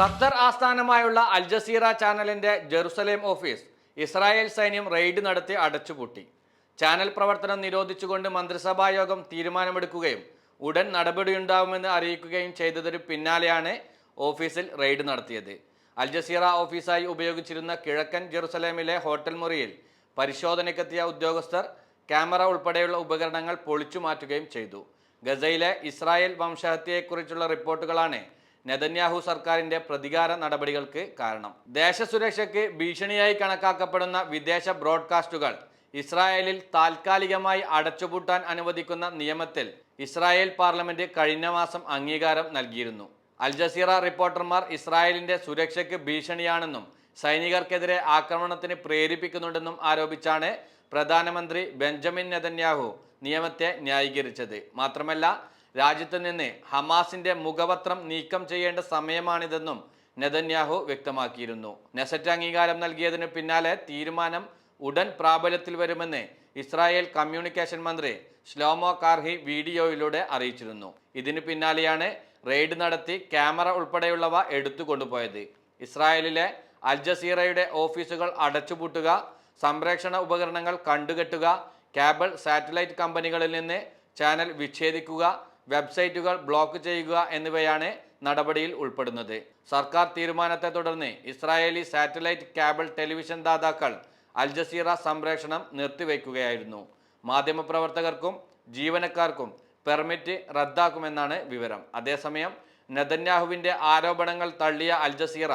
Qatar ആസ്ഥാനമായുള്ള Al Jazeera ചാനലിന്റെ Jerusalem office Israel സൈന്യം റെയ്ഡ് നടത്തി അടച്ചുപൂട്ടി. ചാനൽ പ്രവർത്തനം നിരോധിച്ചുകൊണ്ട് മന്ത്രിസഭാ യോഗം തീരുമാനമെടുക്കുകയും ഉടൻ നടപടിയുണ്ടാവുമെന്ന് അറിയിക്കുകയും ചെയ്തതിന് പിന്നാലെയാണ് ഓഫീസിൽ റെയ്ഡ് നടത്തിയത്. അൽ ജസീറ ഓഫീസായി ഉപയോഗിച്ചിരുന്ന കിഴക്കൻ ജെറുസലേമിലെ ഹോട്ടൽ മുറിയിൽ പരിശോധനയ്ക്കെത്തിയ ഉദ്യോഗസ്ഥർ ക്യാമറ ഉൾപ്പെടെയുള്ള ഉപകരണങ്ങൾ പൊളിച്ചു മാറ്റുകയും ചെയ്തു. ഗസയിലെ ഇസ്രായേൽ വംശഹത്യയെക്കുറിച്ചുള്ള റിപ്പോർട്ടുകളാണ് നെതന്യാഹു സർക്കാരിന്റെ പ്രതികാര നടപടികൾക്ക് കാരണം. ദേശസുരക്ഷയ്ക്ക് ഭീഷണിയായി കണക്കാക്കപ്പെടുന്ന വിദേശ ബ്രോഡ്കാസ്റ്റുകൾ ഇസ്രായേലിൽ താൽക്കാലികമായി അടച്ചുപൂട്ടാൻ അനുവദിക്കുന്ന നിയമത്തിൽ ഇസ്രായേൽ പാർലമെന്റ് കഴിഞ്ഞ മാസം അംഗീകാരം നൽകിയിരുന്നു. അൽ ജസീറ റിപ്പോർട്ടർമാർ ഇസ്രായേലിന്റെ സുരക്ഷയ്ക്ക് ഭീഷണിയാണെന്നും സൈനികർക്കെതിരെ ആക്രമണത്തിന് പ്രേരിപ്പിക്കുന്നുണ്ടെന്നും ആരോപിച്ചാണ് പ്രധാനമന്ത്രി ബെഞ്ചമിൻ നെതന്യാഹു നിയമത്തെ ന്യായീകരിച്ചത്. മാത്രമല്ല രാജ്യത്ത് നിന്ന് ഹമാസിന്റെ മുഖപത്രം നീക്കം ചെയ്യേണ്ട സമയമാണിതെന്നും നെതന്യാഹു വ്യക്തമാക്കിയിരുന്നു. നെസറ്റ് അംഗീകാരം നൽകിയതിന് പിന്നാലെ തീരുമാനം ഉടൻ പ്രാബല്യത്തിൽ വരുമെന്ന് ഇസ്രായേൽ കമ്മ്യൂണിക്കേഷൻ മന്ത്രി ശ്ലോമോ കാർഹി വീഡിയോയിലൂടെ അറിയിച്ചിരുന്നു. ഇതിനു പിന്നാലെയാണ് റെയ്ഡ് നടത്തി ക്യാമറ ഉൾപ്പെടെയുള്ളവ എടുത്തു കൊണ്ടുപോയത് ഇസ്രായേലിലെ അൽ ജസീറയുടെ ഓഫീസുകൾ അടച്ചുപൂട്ടുക സംപ്രേഷണ ഉപകരണങ്ങൾ കണ്ടുകെട്ടുക കേബിൾ സാറ്റലൈറ്റ് കമ്പനികളിൽ നിന്ന് ചാനൽ വിച്ഛേദിക്കുക വെബ്സൈറ്റുകൾ ബ്ലോക്ക് ചെയ്യുക എന്നിവയാണ് നടപടിയിൽ ഉൾപ്പെടുന്നത്. സർക്കാർ തീരുമാനത്തെ തുടർന്ന് ഇസ്രായേലി സാറ്റലൈറ്റ് കേബിൾ ടെലിവിഷൻ ദാതാക്കൾ അൽജസീറ സംപ്രേഷണം നിർത്തിവെക്കുകയായിരുന്നു. മാധ്യമപ്രവർത്തകർക്കും ജീവനക്കാർക്കും പെർമിറ്റ് റദ്ദാക്കുമെന്നാണ് വിവരം. അതേസമയം നെതന്യാഹുവിന്റെ ആരോപണങ്ങൾ തള്ളിയ അൽജസീറ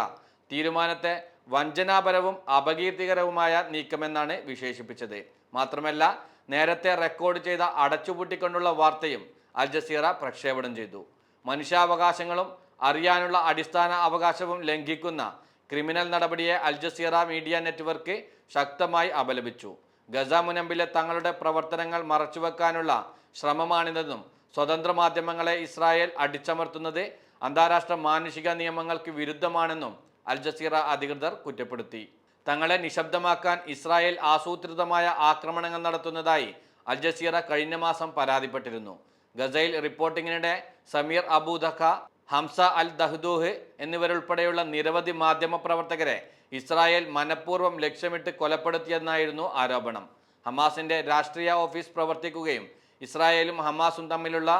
തീരുമാനത്തെ വഞ്ചനാപരവും അപകീർത്തികരവുമായ നീക്കമെന്നാണ് വിശേഷിപ്പിച്ചത്. മാത്രമല്ല നേരത്തെ റെക്കോർഡ് ചെയ്ത അടച്ചുപൂട്ടിക്കൊണ്ടുള്ള വാർത്തയും അൽ ജസീറ പ്രക്ഷേപണം ചെയ്തു. മനുഷ്യാവകാശങ്ങളും അറിയാനുള്ള അടിസ്ഥാന അവകാശവും ലംഘിക്കുന്ന ക്രിമിനൽ നടപടിയെ അൽ ജസീറ മീഡിയ നെറ്റ്വർക്ക് ശക്തമായി അപലപിച്ചു. ഗസ മുനമ്പിലെ തങ്ങളുടെ പ്രവർത്തനങ്ങൾ മറച്ചുവെക്കാനുള്ള ശ്രമമാണിതെന്നും സ്വതന്ത്ര മാധ്യമങ്ങളെ ഇസ്രായേൽ അടിച്ചമർത്തുന്നത് അന്താരാഷ്ട്ര മാനുഷിക നിയമങ്ങൾക്ക് വിരുദ്ധമാണെന്നും അൽ ജസീറ അധികൃതർ കുറ്റപ്പെടുത്തി. തങ്ങളെ നിശബ്ദമാക്കാൻ ഇസ്രായേൽ ആസൂത്രിതമായ ആക്രമണങ്ങൾ നടത്തുന്നതായി അൽ ജസീറ കഴിഞ്ഞ മാസം പരാതിപ്പെട്ടിരുന്നു. ഗസയിൽ റിപ്പോർട്ടിങ്ങിനിടെ സമീർ അബൂദഖ ഹംസ അൽ ദഹ്ദൂഹ് എന്നിവരുൾപ്പെടെയുള്ള നിരവധി മാധ്യമ പ്രവർത്തകരെ ഇസ്രായേൽ മനഃപൂർവം ലക്ഷ്യമിട്ട് കൊലപ്പെടുത്തിയെന്നായിരുന്നു ആരോപണം. ഹമാസിന്റെ രാഷ്ട്രീയ ഓഫീസ് പ്രവർത്തിക്കുകയും ഇസ്രായേലും ഹമാസും തമ്മിലുള്ള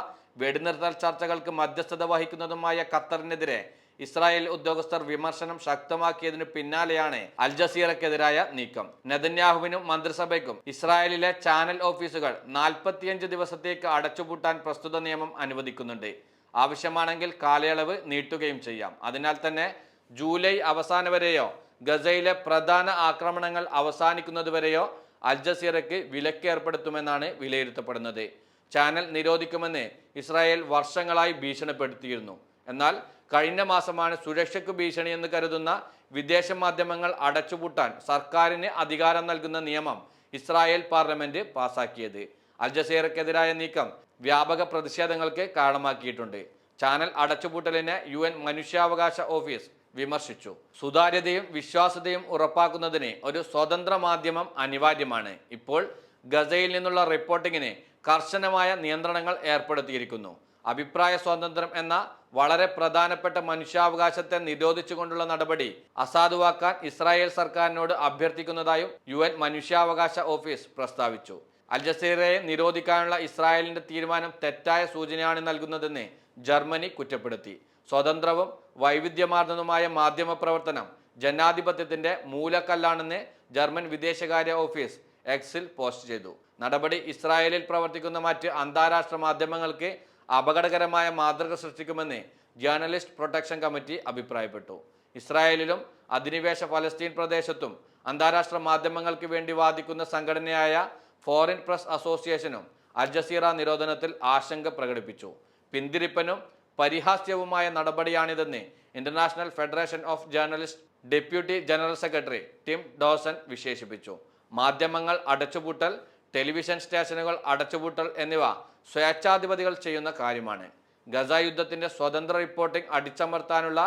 വെടിനിർത്തൽ ചർച്ചകൾക്ക് മധ്യസ്ഥത വഹിക്കുന്നതുമായ ഖത്തറിനെതിരെ ഇസ്രായേൽ ഉദ്യോഗസ്ഥർ വിമർശനം ശക്തമാക്കിയതിനു പിന്നാലെയാണ് അൽ ജസീറക്കെതിരായ നീക്കം. നെതന്യാഹുവിനും മന്ത്രിസഭയ്ക്കും ഇസ്രായേലിലെ ചാനൽ ഓഫീസുകൾ നാൽപ്പത്തിയഞ്ച് ദിവസത്തേക്ക് അടച്ചുപൂട്ടാൻ പ്രസ്തുത നിയമം അനുവദിക്കുന്നുണ്ട്. ആവശ്യമാണെങ്കിൽ കാലയളവ് നീട്ടുകയും ചെയ്യാം. അതിനാൽ തന്നെ ജൂലൈ അവസാനം വരെയോ ഗസയിലെ പ്രധാന ആക്രമണങ്ങൾ അവസാനിക്കുന്നതുവരെയോ അൽ ജസീറയ്ക്ക് വിലക്ക് ഏർപ്പെടുത്തുമെന്നാണ് വിലയിരുത്തപ്പെടുന്നത്. ചാനൽ നിരോധിക്കുമെന്ന് ഇസ്രായേൽ വർഷങ്ങളായി ഭീഷണിപ്പെടുത്തിയിരുന്നു. എന്നാൽ കഴിഞ്ഞ മാസമാണ് സുരക്ഷയ്ക്ക് ഭീഷണിയെന്ന് കരുതുന്ന വിദേശ മാധ്യമങ്ങൾ അടച്ചുപൂട്ടാൻ സർക്കാരിന് അധികാരം നൽകുന്ന നിയമം ഇസ്രായേൽ പാർലമെന്റ് പാസാക്കിയത്. അൽ ജസീറയ്ക്കെതിരായ നീക്കം വ്യാപക പ്രതിഷേധങ്ങൾക്ക് കാരണമാക്കിയിട്ടുണ്ട്. ചാനൽ അടച്ചുപൂട്ടലിനെ യു എൻ മനുഷ്യാവകാശ ഓഫീസ് വിമർശിച്ചു. സുതാര്യതയും വിശ്വാസ്യതയും ഉറപ്പാക്കുന്നതിന് ഒരു സ്വതന്ത്ര മാധ്യമം അനിവാര്യമാണ്. ഇപ്പോൾ ഗസയിൽ നിന്നുള്ള റിപ്പോർട്ടിങ്ങിന് കർശനമായ നിയന്ത്രണങ്ങൾ ഏർപ്പെടുത്തിയിരിക്കുന്നു. അഭിപ്രായ സ്വാതന്ത്ര്യം എന്ന വളരെ പ്രധാനപ്പെട്ട മനുഷ്യാവകാശത്തെ നിരോധിച്ചുകൊണ്ടുള്ള നടപടി അസാധുവാക്കാൻ ഇസ്രായേൽ സർക്കാരിനോട് അഭ്യർത്ഥിക്കുന്നതായും യു എൻ മനുഷ്യാവകാശ ഓഫീസ് പ്രസ്താവിച്ചു. അൽ ജസീറയെ നിരോധിക്കാനുള്ള ഇസ്രായേലിന്റെ തീരുമാനം തെറ്റായ സൂചനയാണ് നൽകുന്നതെന്ന് ജർമ്മനി കുറ്റപ്പെടുത്തി. സ്വതന്ത്രവും വൈവിധ്യമാർന്നതുമായ മാധ്യമ പ്രവർത്തനം ജനാധിപത്യത്തിന്റെ മൂലക്കല്ലാണെന്ന് ജർമ്മൻ വിദേശകാര്യ ഓഫീസ് എക്സിൽ പോസ്റ്റ് ചെയ്തു. നടപടി ഇസ്രായേലിൽ പ്രവർത്തിക്കുന്ന മറ്റ് അന്താരാഷ്ട്ര മാധ്യമങ്ങൾക്ക് അപകടകരമായ മാതൃക സൃഷ്ടിക്കുമെന്ന് ജേർണലിസ്റ്റ് പ്രൊട്ടക്ഷൻ കമ്മിറ്റി അഭിപ്രായപ്പെട്ടു. ഇസ്രായേലിലും അധിനിവേശ ഫലസ്തീൻ പ്രദേശത്തും അന്താരാഷ്ട്ര മാധ്യമങ്ങൾക്ക് വേണ്ടി വാദിക്കുന്ന സംഘടനയായ ഫോറിൻ പ്രസ് അസോസിയേഷനും അജസീറ നിരോധനത്തിൽ ആശങ്ക പ്രകടിപ്പിച്ചു. പിന്തിരിപ്പനും പരിഹാസ്യവുമായ നടപടിയാണിതെന്ന് international federation of journalist deputy general secretary Tim Dawson വിശേഷിപ്പിച്ചു. മാധ്യമങ്ങൾ അടച്ചുപൂട്ടൽ ടെലിവിഷൻ സ്റ്റേഷനുകൾ അടച്ചുപൂട്ടൽ എന്നിവ സ്വേച്ഛാധിപതികൾ ചെയ്യുന്ന കാര്യമാണ്. ഗസ യുദ്ധത്തിന്റെ സ്വതന്ത്ര റിപ്പോർട്ടിംഗ് അടിച്ചമർത്താനുള്ള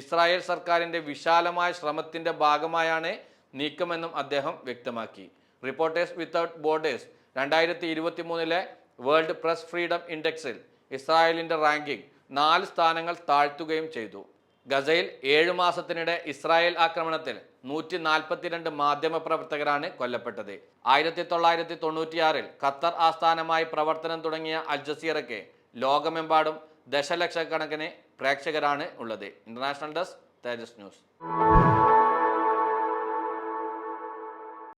ഇസ്രായേൽ സർക്കാരിന്റെ വിശാലമായ ശ്രമത്തിന്റെ ഭാഗമായാണ് നീക്കമെന്നും അദ്ദേഹം വ്യക്തമാക്കി. റിപ്പോർട്ടേഴ്സ് വിത്തൗട്ട് ബോർഡേഴ്സ് രണ്ടായിരത്തി ഇരുപത്തി മൂന്നിലെ വേൾഡ് പ്രസ് ഫ്രീഡം ഇൻഡെക്സിൽ ഇസ്രായേലിന്റെ റാങ്കിംഗ് നാല് സ്ഥാനങ്ങൾ താഴ്ത്തുകയും ചെയ്തു. ഗസയിൽ ഏഴു മാസത്തിനിടെ ഇസ്രായേൽ ആക്രമണത്തിൽ നൂറ്റി നാൽപ്പത്തിരണ്ട് മാധ്യമപ്രവർത്തകരാണ് കൊല്ലപ്പെട്ടത്. ആയിരത്തി തൊള്ളായിരത്തി തൊണ്ണൂറ്റിയാറിൽ ഖത്തർ ആസ്ഥാനമായി പ്രവർത്തനം തുടങ്ങിയ അൽ ജസീറയ്ക്ക് ലോകമെമ്പാടും ദശലക്ഷക്കണക്കിന് പ്രേക്ഷകരാണ് ഉള്ളത്. International desk Tejas news.